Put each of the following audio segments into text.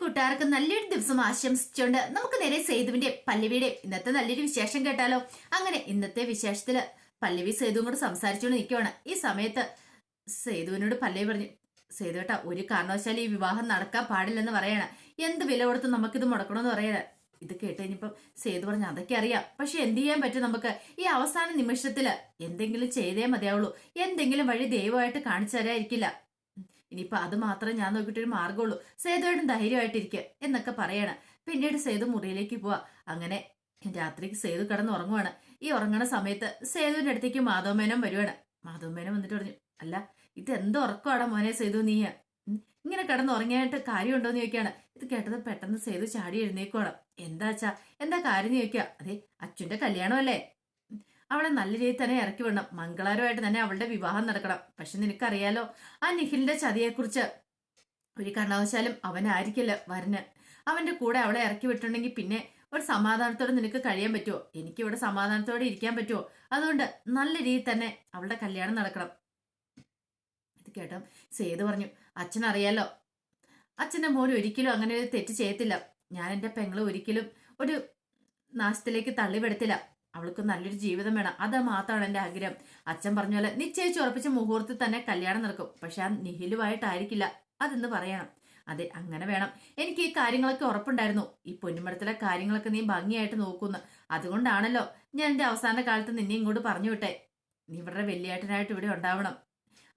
കൂട്ടുകാർക്ക് നല്ലൊരു ദിവസം ആശംസിച്ചുകൊണ്ട് നമുക്ക് നേരെ സേതുവിന്റെ പല്ലവിയുടെ ഇന്നത്തെ നല്ലൊരു വിശേഷം കേട്ടാലോ? അങ്ങനെ ഇന്നത്തെ വിശേഷത്തിൽ പല്ലവി സേതുവും കൂടെ സംസാരിച്ചുകൊണ്ട് നിൽക്കുവാണ് ഈ സമയത്ത് സേതുവിനോട് പല്ലവി പറഞ്ഞു സേതു ഒരു കാരണവശാലും ഈ വിവാഹം നടക്കാൻ പാടില്ലെന്ന് പറയണ. എന്ത് വില കൊടുത്ത് നമുക്കിത് മുടക്കണമെന്ന് പറയണ ഇത് കേട്ട് കഴിഞ്ഞപ്പം സേതു പറഞ്ഞു അതൊക്കെ അറിയാം. പക്ഷെ എന്ത് ചെയ്യാൻ പറ്റും നമുക്ക്? ഈ അവസാന നിമിഷത്തിൽ എന്തെങ്കിലും ചെയ്തേ മതിയാവുള്ളൂ. എന്തെങ്കിലും വഴി ദൈവമായിട്ട് കാണിച്ചു തരാതിരിക്കില്ല. ഇനിയിപ്പൊ അത് മാത്രം ഞാൻ നോക്കിയിട്ടൊരു മാർഗമുള്ളൂ സേതുവായിട്ടും ധൈര്യമായിട്ടിരിക്കുക എന്നൊക്കെ പറയാണ്. പിന്നീട് സേതു മുറിയിലേക്ക് പോവാ. അങ്ങനെ രാത്രിക്ക് സേതു കിടന്ന് ഉറങ്ങുവാണ്. ഈ ഉറങ്ങണ സമയത്ത് സേതുവിന്റെ അടുത്തേക്ക് മാധവമേനോൻ വരുവാണ്. മാധവമേനോൻ വന്നിട്ട് പറഞ്ഞു അല്ല ഇത് എന്ത് ഉറക്കമാടാ മോനെ സേതു നീ? ഇങ്ങനെ കിടന്ന് ഉറങ്ങിയായിട്ട് കാര്യമുണ്ടോന്ന് ചോദിക്കാണ് ഇത് കേട്ടത് പെട്ടെന്ന് സേതു ചാടി എഴുന്നേക്കുവാണ്. എന്താച്ചാ എന്താ കാര്യം ചോദിക്കുക. അതെ അച്ഛന്റെ കല്യാണമല്ലേ? അവളെ നല്ല രീതിയിൽ തന്നെ ഇറക്കി വിടണം. മംഗളാരമായിട്ട് തന്നെ അവളുടെ വിവാഹം നടക്കണം. പക്ഷെ നിനക്കറിയാലോ ആ നിഖിലിന്റെ ചതിയെക്കുറിച്ച് ഒരു കാരണവശാലും അവനായിരിക്കില്ല വരന് അവന്റെ കൂടെ അവളെ ഇറക്കി വിട്ടിട്ടുണ്ടെങ്കിൽ പിന്നെ ഒരു സമാധാനത്തോടെ നിനക്ക് കഴിയാൻ പറ്റുമോ? എനിക്ക് ഇവിടെ സമാധാനത്തോടെ ഇരിക്കാൻ പറ്റുമോ? അതുകൊണ്ട് നല്ല രീതിയിൽ തന്നെ അവളുടെ കല്യാണം നടക്കണം. ഇത് കേട്ടോ സേതു പറഞ്ഞു അച്ഛനറിയാലോ അച്ഛന്റെ മോൻ ഒരിക്കലും അങ്ങനെ ഒരു തെറ്റ് ചെയ്യത്തില്ല. ഞാൻ എന്റെ പെങ്ങളെ ഒരിക്കലും ഒരു നാശത്തിലേക്ക് തള്ളിവിടത്തില്ല. അവൾക്ക് നല്ലൊരു ജീവിതം വേണം. അത് മാത്രമാണ് എന്റെ ആഗ്രഹം. അച്ഛൻ പറഞ്ഞ പോലെ നിശ്ചയിച്ച് ഉറപ്പിച്ച മുഹൂർത്തത്തിൽ തന്നെ കല്യാണം നടക്കും. പക്ഷെ ആ നിഹിലുമായിട്ടായിരിക്കില്ല. അതെന്ന് പറയണം. അതെ അങ്ങനെ വേണം. എനിക്ക് ഈ കാര്യങ്ങളൊക്കെ ഉറപ്പുണ്ടായിരുന്നു. ഈ പൊന്നുമടത്തിലെ കാര്യങ്ങളൊക്കെ നീ ഭംഗിയായിട്ട് നോക്കുന്നു. അതുകൊണ്ടാണല്ലോ ഞാൻ എന്റെ അവസാന കാലത്ത് നിന്നെ ഇങ്ങോട്ട് പറഞ്ഞു വിട്ടെ നീ ഇവരുടെ വെള്ളിയാട്ടനായിട്ട് ഇവിടെ ഉണ്ടാവണം.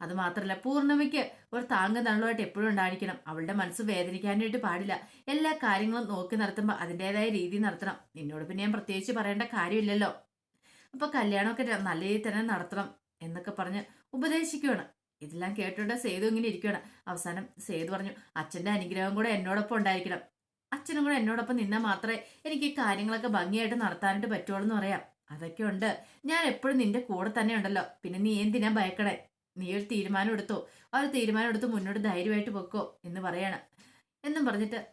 അത് മാത്രമല്ല പൂർണമയ്ക്ക് ഒരു താങ്ങ് തള്ളുമായിട്ട് എപ്പോഴും ഉണ്ടായിരിക്കണം. അവളുടെ മനസ്സ് വേദനിക്കാനായിട്ട് പാടില്ല. എല്ലാ കാര്യങ്ങളും നോക്കി നടത്തുമ്പോൾ അതിന്റെതായ രീതി നടത്തണം. നിന്നോട് പിന്നെ ഞാൻ പ്രത്യേകിച്ച് പറയേണ്ട കാര്യമില്ലല്ലോ. അപ്പൊ കല്യാണമൊക്കെ നല്ല രീതിയിൽ തന്നെ നടത്തണം എന്നൊക്കെ പറഞ്ഞ് ഉപദേശിക്കുകയാണ് ഇതെല്ലാം കേട്ടോണ്ട് സേതു ഇങ്ങനെ ഇരിക്കുകയാണ് അവസാനം സേതു പറഞ്ഞു അച്ഛന്റെ അനുഗ്രഹം കൂടെ എന്നോടൊപ്പം ഉണ്ടായിരിക്കണം. അച്ഛനും കൂടെ എന്നോടൊപ്പം നിന്നാൽ മാത്രമേ എനിക്ക് ഈ കാര്യങ്ങളൊക്കെ ഭംഗിയായിട്ട് നടത്താനായിട്ട് പറ്റുള്ളൂ എന്ന് പറയാം. അതൊക്കെ ഉണ്ട്. ഞാൻ എപ്പോഴും നിന്റെ കൂടെ തന്നെ ഉണ്ടല്ലോ. പിന്നെ നീ എന്തിനാ ഭയക്കണേ? നീ ഒരു തീരുമാനം എടുത്തോ? ആ ഒരു തീരുമാനം എടുത്ത് മുന്നോട്ട് ധൈര്യമായിട്ട് വെക്കോ എന്ന് പറയണം. എന്നും പറഞ്ഞിട്ട്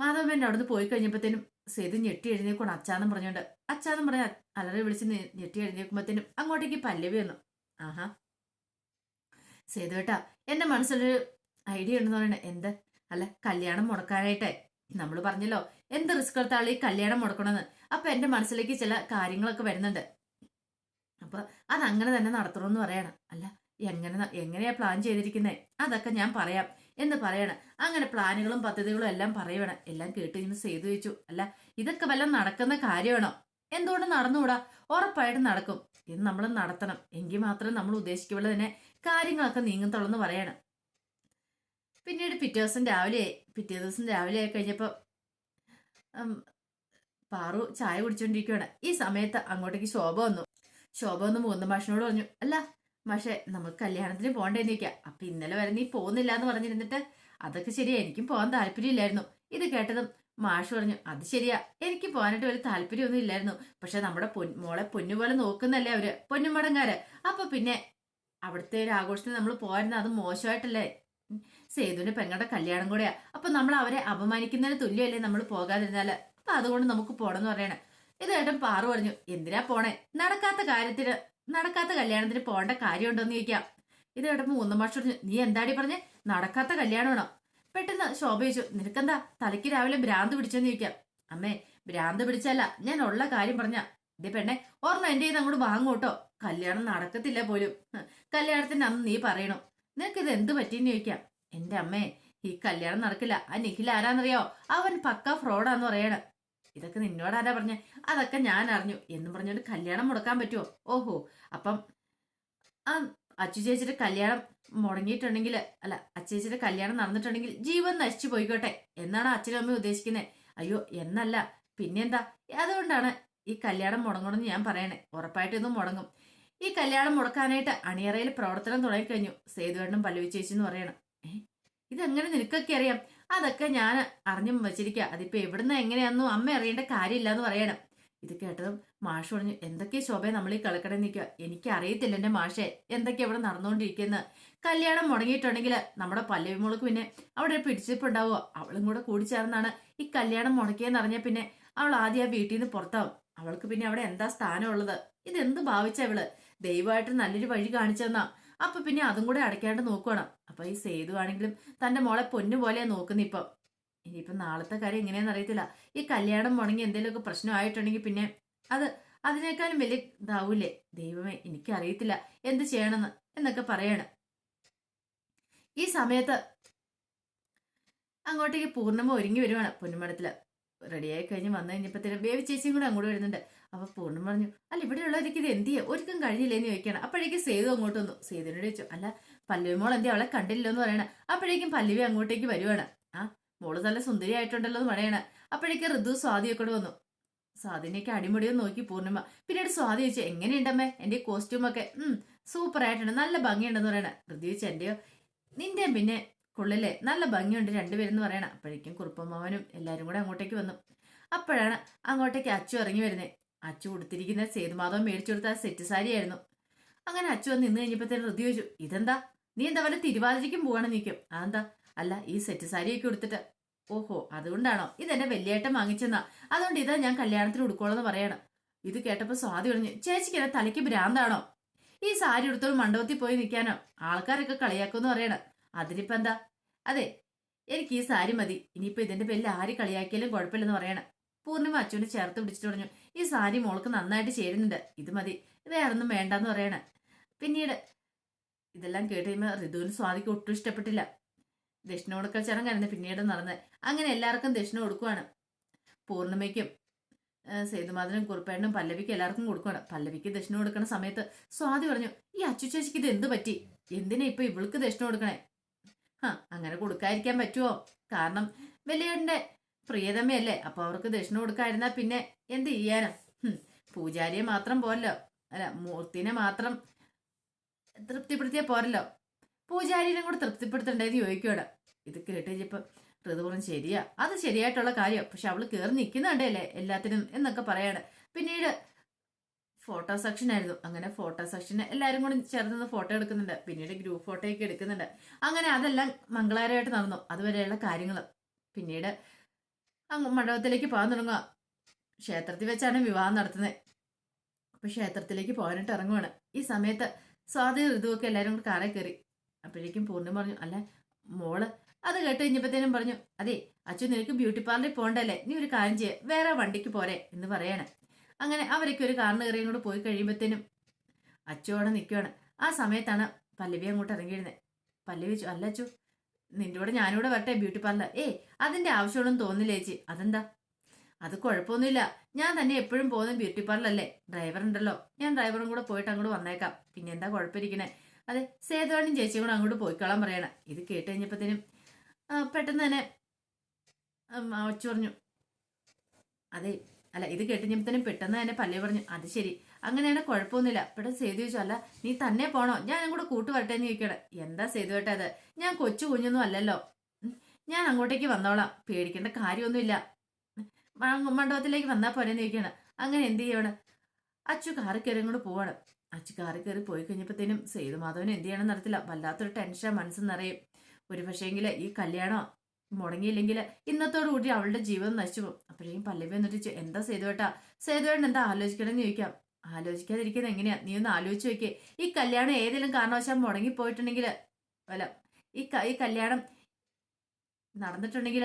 മാധവൻ അവിടുന്ന് പോയി കഴിഞ്ഞപ്പോഴത്തേനും സേതു ഞെട്ടി എഴുന്നേക്കണം അച്ചാന്നും പറഞ്ഞുകൊണ്ട്. അച്ചാന്നും പറഞ്ഞ അലറി വിളിച്ച് ഞെട്ടി എഴുന്നേക്കുമ്പോഴത്തേനും അങ്ങോട്ടേക്ക് പല്ലവി വന്നു. ആഹാ. സേതു ഏട്ടാ എന്റെ മനസ്സിലൊരു ഐഡിയ ഉണ്ടെന്ന് പറയണേ. എന്ത്? അല്ല കല്യാണം മുടക്കാനായിട്ടേ. നമ്മൾ പറഞ്ഞല്ലോ എന്ത് റിസ്ക് എടുത്താളീ കല്യാണം മുടക്കണമെന്ന്. അപ്പൊ എന്റെ മനസ്സിലേക്ക് ചില കാര്യങ്ങളൊക്കെ വരുന്നുണ്ട്. അപ്പൊ അതങ്ങനെ തന്നെ നടത്തണമെന്ന് പറയണം. അല്ല എങ്ങനെ എങ്ങനെയാണ് എങ്ങനെയാ പ്ലാൻ ചെയ്തിരിക്കുന്നത് അതൊക്കെ ഞാൻ പറയാം എന്ന് പറയണം. അങ്ങനെ പ്ലാനുകളും പദ്ധതികളും എല്ലാം പറയണം എല്ലാം കേട്ട് ഇന്ന് ചെയ്തു വെച്ചു അല്ല ഇതൊക്കെ വല്ല നടക്കുന്ന കാര്യമാണോ? എന്തുകൊണ്ട് നടന്നുകൂടാ ഉറപ്പായിട്ടും നടക്കും. ഇത് നമ്മൾ നടത്തണം. എങ്കിൽ മാത്രമേ നമ്മൾ ഉദ്ദേശിക്കുമ്പോൾ തന്നെ കാര്യങ്ങളൊക്കെ നീങ്ങത്തുള്ളൂ എന്ന് പറയണം. പിന്നീട് പിറ്റേ ദിവസം രാവിലെ. പിറ്റേ ദിവസം രാവിലെ ആയി കഴിഞ്ഞപ്പോൾ പാറു ചായ കുടിച്ചോണ്ടിരിക്കുകയാണ് ഈ സമയത്ത് അങ്ങോട്ടേക്ക് ശോഭ വന്നു. ശോഭ ഒന്ന് മൂന്ന് മാഷിനോട് പറഞ്ഞു അല്ല മാഷെ നമുക്ക് കല്യാണത്തിന് പോകണ്ടേന്ന് ചോദിക്കാം അപ്പൊ ഇന്നലെ വരെ നീ പോകുന്നില്ല എന്ന് പറഞ്ഞിരുന്നിട്ട് അതൊക്കെ ശരിയാ എനിക്കും പോകാൻ താല്പര്യമില്ലായിരുന്നു. ഇത് കേട്ടതും മാഷ് പറഞ്ഞു അത് ശരിയാ എനിക്ക് പോകാനായിട്ട് വലിയ താല്പര്യമൊന്നും ഇല്ലായിരുന്നു. പക്ഷെ നമ്മുടെ പൊൻ മോളെ പൊന്നുപോലെ നോക്കുന്നല്ലേ അവർ പൊന്നുമടങ്ങാര്. അപ്പൊ പിന്നെ അവിടുത്തെ ഒരു ആഘോഷത്തിന് നമ്മൾ പോയിരുന്ന അത് മോശമായിട്ടല്ലേ. സേതുവിന്റെ പെങ്ങളുടെ കല്യാണം കൂടെയാ. അപ്പൊ നമ്മൾ അവരെ അപമാനിക്കുന്നതിന് തുല്യമല്ലേ നമ്മൾ പോകാതിരുന്നാൽ? അപ്പൊ അതുകൊണ്ട് നമുക്ക് പോണെന്ന് പറയണേ. ഇത് കേട്ടും പാറു പറഞ്ഞു എന്തിനാ പോണേ? നടക്കാത്ത കാര്യത്തിന് നടക്കാത്ത കല്യാണത്തിന് പോകേണ്ട കാര്യമുണ്ടോന്ന് ചോദിക്കാം. ഇത് കേട്ടപ്പോ മൂന്ന് മാഷം പറഞ്ഞു നീ എന്താടി പറഞ്ഞേ? നടക്കാത്ത കല്യാണമാണോ? പെട്ടെന്ന് ശോഭ ചോദിച്ചു നിനക്കെന്താ തലയ്ക്ക് രാവിലെ ഭ്രാന്ത് പിടിച്ചെന്ന് ചോദിക്കാം? അമ്മേ ഭ്രാന്ത് പിടിച്ചല്ല ഞാൻ ഉള്ള കാര്യം പറഞ്ഞ. ഇതേ പെണ്ണെ ഓർമ്മ എന്റെ കയ്യിൽ അങ്ങോട്ട് വാങ്ങൂട്ടോ കല്യാണം നടക്കത്തില്ല പോലും. കല്യാണത്തിന് അന്ന് നീ പറയണു. ഇത് എന്ത് പറ്റിയെന്ന് ചോദിക്കാം. എന്റെ അമ്മേ ഈ കല്യാണം നടക്കില്ല. ആ നിഖിൽ ആരാന്നറിയോ അവൻ പക്ക ഫ്രോഡാന്ന് പറയണ. ഇതൊക്കെ നിന്നോട് ആരാ പറഞ്ഞേ? അതൊക്കെ ഞാൻ അറിഞ്ഞു. എന്ന് പറഞ്ഞോണ്ട് കല്യാണം മുടക്കാൻ പറ്റുമോ ഓഹോ. അപ്പം ആ അച്ചു ചേച്ചിയുടെ കല്യാണം മുടങ്ങിയിട്ടുണ്ടെങ്കിൽ അല്ല ചേച്ചിയുടെ കല്യാണം നടന്നിട്ടുണ്ടെങ്കിൽ ജീവൻ നശിച്ചു പോയിക്കോട്ടെ. എന്നാണ് അച്ഛനും അമ്മയും ഉദ്ദേശിക്കുന്നത് അയ്യോ എന്നല്ല. പിന്നെന്താ? അതുകൊണ്ടാണ് ഈ കല്യാണം മുടങ്ങണമെന്ന് ഞാൻ പറയണേ. ഉറപ്പായിട്ടും ഇതും മുടങ്ങും. ഈ കല്യാണം മുടക്കാനായിട്ട് അണിയറയിൽ പ്രവർത്തനം തുടങ്ങിക്കഴിഞ്ഞു. സേതുവേട്ടനും പല്ലവി എന്ന് പറയണം. ഇതെങ്ങനെ നിനക്കൊക്കെ അറിയാം? അതൊക്കെ ഞാൻ അറിഞ്ഞു വെച്ചിരിക്കുക അതിപ്പോ എവിടുന്ന് എങ്ങനെയാണെന്നും അമ്മ അറിയേണ്ട കാര്യമില്ല എന്ന് പറയണം. ഇത് കേട്ടതും മാഷ് പറഞ്ഞു എന്തൊക്കെ ശോഭയെ നമ്മൾ ഈ കളിക്കടയിൽ നിൽക്കുക? എനിക്ക് അറിയത്തില്ല എന്റെ മാഷെ. എന്തൊക്കെ ഇവിടെ നടന്നുകൊണ്ടിരിക്കുന്നത്? കല്യാണം മുടങ്ങിയിട്ടുണ്ടെങ്കിൽ നമ്മുടെ പല്ലവി മോൾക്ക് പിന്നെ അവിടെ ഒരു പിടിച്ചിപ്പുണ്ടാവുമോ അവളും കൂടെ കൂടി ചേർന്നാണ് ഈ കല്യാണം മുടക്കിയെന്ന് അറിഞ്ഞ പിന്നെ അവൾ ആദ്യം ആ വീട്ടിൽ നിന്ന് പുറത്താവും. അവൾക്ക് പിന്നെ അവിടെ എന്താ സ്ഥാനമുള്ളത്? ഇതെന്ത് ഭാവിച്ച അവൾ ദൈവമായിട്ട് നല്ലൊരു വഴി കാണിച്ചെന്നാ അപ്പൊ പിന്നെ അതും കൂടെ അടയ്ക്കാണ്ട് നോക്കണം അപ്പൊ ഈ സേതു ആണെങ്കിലും തന്റെ മോളെ പൊന്നു പോലെയാ നോക്കുന്ന ഇപ്പം. ഇനിയിപ്പം നാളത്തെ കാര്യം എങ്ങനെയാണെന്ന് അറിയത്തില്ല. ഈ കല്യാണം മുടങ്ങി എന്തെങ്കിലുമൊക്കെ പ്രശ്നമായിട്ടുണ്ടെങ്കിൽ പിന്നെ അത് അതിനേക്കാളും വലിയ ഇതാവൂലേ ദൈവമേ എനിക്കറിയത്തില്ല. എന്ത് ചെയ്യണമെന്ന് എന്നൊക്കെ പറയണം. ഈ സമയത്ത് അങ്ങോട്ടേക്ക് പൂർണമ ഒരുങ്ങി വരുവാണ് പൊന്നുമടത്തിൽ റെഡിയായി കഴിഞ്ഞ് വന്നു കഴിഞ്ഞപ്പോഴത്തേനും ബേബി ചേച്ചിയും കൂടെ അങ്ങോട്ട് വരുന്നുണ്ട്. അപ്പൊ പൂർണം പറഞ്ഞു അല്ല ഇവിടെ ഉള്ളവർക്ക് ഇത് എന്ത് ചെയ്യാം? കഴിഞ്ഞില്ല എന്ന് ചോദിക്കണം അപ്പോഴേക്കും സേതു അങ്ങോട്ട് വന്നു. സേതുവിനോട് ചോദിച്ചു അല്ല പല്ലവി മോൾ എന്തി അവളെ കണ്ടില്ലോ എന്ന് പറയണ. അപ്പോഴേക്കും പല്ലവി അങ്ങോട്ടേക്ക് വരുവാണ്. ആ മോൾ നല്ല സുന്ദരിയായിട്ടുണ്ടല്ലോ എന്ന് പറയണ. അപ്പോഴേക്കും ഋതു സ്വാതിയൊക്കെ വന്നു. സ്വാതിനെയൊക്കെ അടിമുടിയൊന്ന് നോക്കി പൂർണിമ. പിന്നീട് സ്വാതി ചോദിച്ചു എങ്ങനെയുണ്ടമ്മേ? എന്റെ കോസ്റ്റ്യൂമൊക്കെ സൂപ്പർ ആയിട്ടുണ്ട്. നല്ല ഭംഗിയുണ്ടെന്ന് പറയണ. ഋതു ചോദിച്ചു എന്റെയോ? നിന്റെ പിന്നെ കൊള്ളില്ലേ? നല്ല ഭംഗിയുണ്ട് രണ്ടുപേരെന്ന് പറയണം. അപ്പോഴേക്കും കുറുപ്പമ്മാവനും എല്ലാവരും കൂടെ അങ്ങോട്ടേക്ക് വന്നു. അപ്പോഴാണ് അങ്ങോട്ടേക്ക് അച്ചു ഇറങ്ങി വരുന്നത് അച്ചു കൊടുത്തിരിക്കുന്ന സേതുമാധവൻ മേടിച്ചു കൊടുത്ത സെറ്റ് സാരിയായിരുന്നു അങ്ങനെ അച്ചു വന്ന് നിന്ന് കഴിഞ്ഞപ്പോഴത്തേനും ഋതി ചോദിച്ചു ഇതെന്താ? നീ എന്താ വല്ല തിരുവാതിരയ്ക്കും പോവാണ് നിൽക്കും അതെന്താ? അല്ല ഈ സെറ്റ് സാരിയൊക്കെ കൊടുത്തിട്ട് ഓഹോ അതുകൊണ്ടാണോ? ഇതെന്നെ വലിയേട്ടൻ വാങ്ങിച്ചെന്നാ. അതുകൊണ്ട് ഇതാ ഞാൻ കല്യാണത്തിന് ഉടുക്കോളെന്ന് പറയണം. ഇത് കേട്ടപ്പോൾ സ്വാതി പറഞ്ഞു ചേച്ചിക്ക് എന്നെ തലയ്ക്ക് ഭ്രാന്താണോ? ഈ സാരി എടുത്തോളം മണ്ഡപത്തിൽ പോയി നിൽക്കാനോ? ആൾക്കാരൊക്കെ കളിയാക്കുമെന്ന് പറയണം. അതിനിപ്പോ എന്താ? അതെ എനിക്ക് ഈ സാരി മതി. ഇനിയിപ്പോ ഇതിന്റെ പേരിൽ ആര് കളിയാക്കിയാലും കുഴപ്പമില്ലെന്ന് പറയണം. പൂർണിമ അച്ഛനെ ചേർത്ത് പിടിച്ചിട്ട് പറഞ്ഞു ഈ സാരി മോൾക്ക് നന്നായിട്ട് ചേരുന്നുണ്ട്. ഇത് മതി. വേറൊന്നും വേണ്ടെന്ന് പറയണ. പിന്നീട് ഇതെല്ലാം കേട്ട് കഴിയുമ്പോൾ ഋതുവിന് സ്വാതിക്ക് ഒട്ടും ഇഷ്ടപ്പെട്ടില്ല. ദക്ഷിണ കൊടുക്കൽ ചടങ്ങായിരുന്നു പിന്നീട് നടന്നത്. അങ്ങനെ എല്ലാവർക്കും ദക്ഷിണ കൊടുക്കുവാണ്. പൂർണിമയ്ക്കും സേതുമാധനും കുറുപ്പേണ്ണും പല്ലവിക്ക് എല്ലാവർക്കും കൊടുക്കുവാണ്. പല്ലവിക്ക് ദക്ഷിണ കൊടുക്കുന്ന സമയത്ത് സ്വാതി പറഞ്ഞു ഈ അച്ചു ചേച്ചിക്ക് ഇത് എന്ത് പറ്റി? എന്തിനാ ഇപ്പൊ ഇവൾക്ക് ദക്ഷിണ കൊടുക്കണേ? അങ്ങനെ കൊടുക്കാതിരിക്കാൻ പറ്റുമോ കാരണം വലിയേട്ടന്റെ പ്രിയതമയല്ലേ അപ്പൊ അവർക്ക് ദക്ഷിണ കൊടുക്കാതിരുന്നാ പിന്നെ എന്ത് ചെയ്യാനോ? പൂജാരിയെ മാത്രം പോരല്ലോ. അല്ല മൂർത്തിനെ മാത്രം തൃപ്തിപ്പെടുത്തിയാ പോരല്ലോ. പൂജാരിനെ കൂടെ തൃപ്തിപ്പെടുത്തണ്ടേന്ന് ചോദിക്കുവാണ്. ഇത് കേട്ട് കഴിഞ്ഞപ്പോ ഋതുപുറം ശരിയാ അത് ശരിയായിട്ടുള്ള കാര്യം. പക്ഷെ അവൾ കയറി നിൽക്കുന്നുണ്ടല്ലേ എല്ലാത്തിനും എന്നൊക്കെ പറയാണ്. പിന്നീട് ഫോട്ടോ സെക്ഷൻ ആയിരുന്നു. അങ്ങനെ ഫോട്ടോ സെക്ഷന് എല്ലാവരും കൂടി ചേർന്ന് ഫോട്ടോ എടുക്കുന്നുണ്ട്. പിന്നീട് ഗ്രൂപ്പ് ഫോട്ടോയൊക്കെ എടുക്കുന്നുണ്ട്. അങ്ങനെ അതെല്ലാം മംഗളകരമായിട്ട് നടന്നു. അതുവരെയുള്ള കാര്യങ്ങൾ പിന്നീട് അങ്ങ് മണ്ഡപത്തിലേക്ക് പോകാൻ തുടങ്ങുക. ക്ഷേത്രത്തിൽ വെച്ചാണ് വിവാഹം നടത്തുന്നത്. അപ്പൊ ക്ഷേത്രത്തിലേക്ക് പോകാനായിട്ട് ഇറങ്ങുവാണ്. ഈ സമയത്ത് സ്വാതി ഋതുവൊക്കെ എല്ലാവരും കൂടി കാറെ കയറി. അപ്പോഴേക്കും പൂർണം പറഞ്ഞു അല്ല മോൾ അത് കേട്ട് കഴിഞ്ഞപ്പോഴത്തേനും പറഞ്ഞു അതെ അച്ഛൻ നിനക്ക് ബ്യൂട്ടി പാർലറിൽ പോകണ്ടല്ലേ? നീ ഒരു കാര്യം ചെയ്യ. വേറെ വണ്ടിക്ക് പോരെ എന്ന് പറയാണ്. അങ്ങനെ അവരൊക്കെ ഒരു കാറിന് കയറിയും കൂടെ പോയി കഴിയുമ്പോഴത്തേനും അച്ചുവോടെ നിൽക്കുകയാണ് ആ സമയത്താണ് പല്ലവി അങ്ങോട്ട് ഇറങ്ങിയിരുന്നത് പല്ലവി അല്ല അച്ചു നിന്റെ കൂടെ ഞാനിവിടെ വരട്ടെ ബ്യൂട്ടി പാർലർ. ഏ അതിന്റെ ആവശ്യമൊന്നും തോന്നില്ല ചേച്ചി. അതെന്താ? അത് കുഴപ്പമൊന്നുമില്ല. ഞാൻ തന്നെ എപ്പോഴും പോകുന്ന ബ്യൂട്ടി പാർലർ അല്ലേ ഡ്രൈവർ ഉണ്ടല്ലോ. ഞാൻ ഡ്രൈവറും കൂടെ പോയിട്ട് അങ്ങോട്ട് വന്നേക്കാം. പിന്നെ എന്താ കുഴപ്പമിരിക്കണേ? അതെ സേതുവാണിയും ചേച്ചിയും കൂടെ അങ്ങോട്ട് പോയിക്കോളാൻ പറയണം. ഇത് കേട്ട് കഴിഞ്ഞപ്പോഴത്തേനും പെട്ടെന്ന് തന്നെ അച്ചു പറഞ്ഞു. അതെ അല്ല ഇത് കേട്ട് തന്നെ പെട്ടെന്ന് തന്നെ പല്ലേ പറഞ്ഞു അത് ശരി. അങ്ങനെയാണ് കുഴപ്പമൊന്നുമില്ല. പെട്ടെന്ന് സേതു ചോദിച്ചു അല്ല നീ തന്നെ പോണോ? ഞാൻ അങ്ങോട്ട് കൂട്ടു വരട്ടെ എന്ന് ചോദിക്കണം എന്താ സേതു കേട്ടെ അത് ഞാൻ കൊച്ചു കുഞ്ഞൊന്നും അല്ലല്ലോ. ഞാൻ അങ്ങോട്ടേക്ക് വന്നോളാം. പേടിക്കേണ്ട കാര്യമൊന്നുമില്ല. മണ്ഡപത്തിലേക്ക് വന്നാൽ പോരെന്ന് ചോദിക്കണം അങ്ങനെ എന്ത് ചെയ്യണം അച്ചു കാറി കയറി അങ്ങോട്ട് പോവാണ്. അച്ചു കാറി കയറി പോയി കഴിഞ്ഞപ്പോഴത്തേനും സേതുമാധവൻ എന്ത് ചെയ്യണം നടത്തില്ല വല്ലാത്തൊരു ടെൻഷൻ മനസ്സിൽ നിറയും ഒരു പക്ഷേങ്കിൽ ഈ കല്യാണം മുടങ്ങിയില്ലെങ്കിൽ ഇന്നത്തോടു കൂടി അവളുടെ ജീവിതം നശിച്ചു പോകും അപ്പോഴേക്കും പല്ലവി എന്നിട്ട് എന്താ സേതുവേട്ടാ സേതുവേട്ടൻ എന്താ ആലോചിക്കണമെന്ന് ചോദിക്കാം. ആലോചിക്കാതിരിക്കുന്നത് എങ്ങനെയാ? നീ ഒന്ന് ആലോചിച്ച് നോക്കിയേ. ഈ കല്യാണം ഏതെങ്കിലും കാരണവശാൽ മുടങ്ങി പോയിട്ടുണ്ടെങ്കിൽ അല്ല ഈ ഈ കല്യാണം നടന്നിട്ടുണ്ടെങ്കിൽ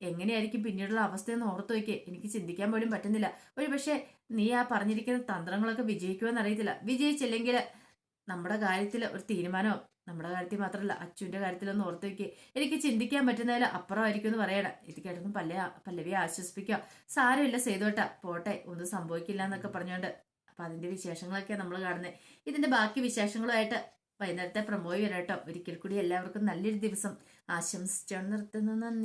എങ്ങനെയായിരിക്കും പിന്നീടുള്ള അവസ്ഥയെന്ന് ഓർത്ത് നോക്കിയേ. എനിക്ക് ചിന്തിക്കാൻ പോലും പറ്റുന്നില്ല. ഒരു പക്ഷേ നീ ആ പറഞ്ഞിരിക്കുന്ന തന്ത്രങ്ങളൊക്കെ വിജയിക്കുമെന്ന് അറിയത്തില്ല. വിജയിച്ചില്ലെങ്കിൽ നമ്മുടെ കാര്യത്തിൽ ഒരു തീരുമാനമോ നമ്മുടെ കാര്യത്തിൽ മാത്രമല്ല അച്ഛന്റെ കാര്യത്തിലൊന്ന് ഓർത്ത് വയ്ക്കുക എനിക്ക് ചിന്തിക്കാൻ പറ്റുന്നതിൽ അപ്പുറമായിരിക്കും എന്ന് പറയണം. ഇത് കേട്ടൊന്നും പല്ല പല്ലവിയെ ആശ്വസിപ്പിക്കുക സാരമില്ല സേതുവട്ട പോട്ടെ ഒന്നും സംഭവിക്കില്ല എന്നൊക്കെ പറഞ്ഞുകൊണ്ട് അപ്പം അതിന്റെ വിശേഷങ്ങളൊക്കെ നമ്മൾ കാണുന്നത് ഇതിന്റെ ബാക്കി വിശേഷങ്ങളുമായിട്ട് വൈകുന്നേരത്തെ പ്രമോയി വരാട്ടോ ഒരിക്കൽ കൂടി എല്ലാവർക്കും നല്ലൊരു ദിവസം. ആശംസിച്ചോണ്ട് നിർത്തുന്നു. നന്ദി.